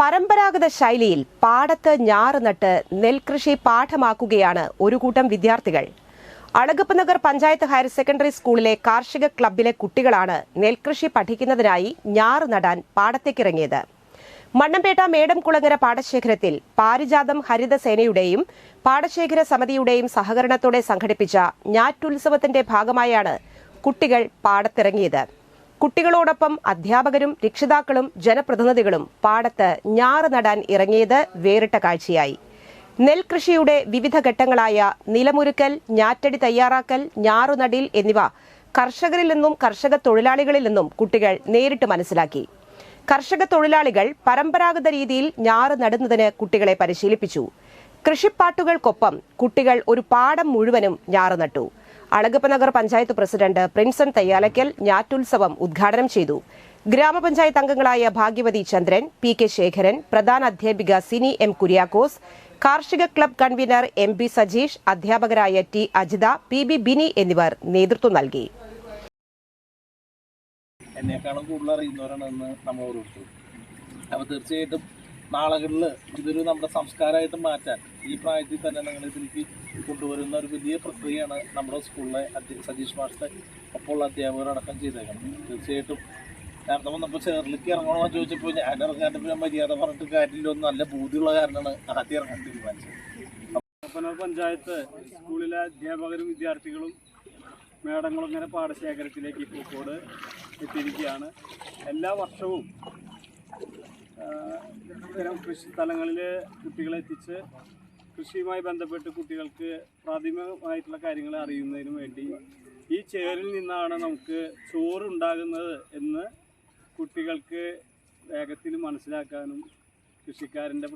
പരമ്പരാഗത ശൈലിയിൽ പാടത്ത് ഞാറ് നട്ട് നെൽകൃഷി പാഠമാക്കുകയാണ് ഒരു കൂട്ടം വിദ്യാർത്ഥികൾ. അളഗപ്പ് നഗർ പഞ്ചായത്ത് ഹയർ സെക്കൻഡറി സ്കൂളിലെ കാർഷിക ക്ലബിലെ കുട്ടികളാണ് നെൽകൃഷി പഠിക്കുന്നതിനായി ഞാറ് നടാൻ പാടത്തേക്കിറങ്ങിയത്. മണ്ണമ്പേട്ട മേടംകുളങ്ങര പാടശേഖരത്തിൽ പാരിജാതം ഹരിതസേനയുടെയും പാടശേഖര സമിതിയുടെയും സഹകരണത്തോടെ സംഘടിപ്പിച്ച ഞാറ്റുത്സവത്തിന്റെ ഭാഗമായാണ് കുട്ടികൾ പാടത്തിറങ്ങിയത്. കുട്ടികളോടൊപ്പം അധ്യാപകരും രക്ഷിതാക്കളും ജനപ്രതിനിധികളും പാടത്ത് ഞാറ് നടാൻ ഇറങ്ങിയത് വേറിട്ട കാഴ്ചയായി. നെൽകൃഷിയുടെ വിവിധ ഘട്ടങ്ങളായ നിലമുരുക്കൽ ഞാറ്റടി തയ്യാറാക്കൽ ഞാറുനടിൽ എന്നിവ കർഷകരിൽ നിന്നും കർഷക തൊഴിലാളികളിൽ നിന്നും കുട്ടികൾ നേരിട്ട് മനസ്സിലാക്കി. കർഷക തൊഴിലാളികൾ പരമ്പരാഗത രീതിയിൽ ഞാറ് നടുന്നതിന് കുട്ടികളെ പരിശീലിപ്പിച്ചു. കൃഷിപ്പാട്ടുകൾക്കൊപ്പം കുട്ടികൾ ഒരു പാടം മുഴുവനും ഞാറ് നട്ടു. അളഗപ്പ നഗർ പഞ്ചായത്ത് പ്രസിഡന്റ് പ്രിൻസൺ തയ്യാലക്കൽ ഞാറ്റുത്സവം ഉദ്ഘാടനം ചെയ്തു. ഗ്രാമപഞ്ചായത്ത് അംഗങ്ങളായ ഭാഗ്യവതി ചന്ദ്രൻ പി കെ ശേഖരൻ പ്രധാന അധ്യാപിക സിനി എം കുര്യാക്കോസ് കാർഷിക club convener M B Sajeesh അധ്യാപകരായ T Ajitha P B Bini എന്നിവർ നേതൃത്വം നൽകി. എന്നെക്കാളും കൂടുതൽ അറിയുന്നവരാണ് നമ്മൾ ഓരോരുത്തരും അപ്പോൾ തീർച്ചയായിട്ടും നാളുകളിൽ ഇതൊരു നമ്മുടെ സംസ്കാരമായിട്ട് മാറ്റാൻ ഈ പ്രായത്തിൽ തന്നെ നിങ്ങൾ ഇതിലേക്ക് കൊണ്ടുവരുന്ന ഒരു വലിയ പ്രക്രിയയാണ് നമ്മുടെ സ്കൂളിലെ സതീഷ് അപ്പോൾ അധ്യാപകർ അധ്യാപകരടക്കം ചെയ്തേക്കണം തീർച്ചയായിട്ടും നേരത്തെ വന്നപ്പോൾ ചേറിലേക്ക് ഇറങ്ങണോ എന്ന് ചോദിച്ചപ്പോൾ ഞാൻ ഇറങ്ങാണ്ട് പിന്നെ മര്യാദ പറഞ്ഞിട്ട് കാര്യമില്ലൊന്നും നല്ല ബോധ്യമുള്ള കാരണമാണ് ആദ്യം ഇറങ്ങാൻ തീരുമാനിച്ചത്. പഞ്ചായത്ത് സ്കൂളിലെ അധ്യാപകരും വിദ്യാർത്ഥികളും മേടങ്ങളും ഇങ്ങനെ പാടശേഖരത്തിലേക്ക് പൂക്കോട് എത്തിയിരിക്കുകയാണ്. എല്ലാ വർഷവും ഇത്തരം കൃഷി സ്ഥലങ്ങളിൽ കുട്ടികളെ എത്തിച്ച് കൃഷിയുമായി ബന്ധപ്പെട്ട് കുട്ടികൾക്ക് പ്രാഥമികമായിട്ടുള്ള കാര്യങ്ങൾ അറിയുന്നതിന് വേണ്ടി ഈ ചേറിൽ നിന്നാണ് നമുക്ക് ചോറ് ഉണ്ടാകുന്നത് എന്ന് കുട്ടികൾക്ക് വേഗത്തിൽ മനസ്സിലാക്കാനും കൃഷിക്കാരന്റെ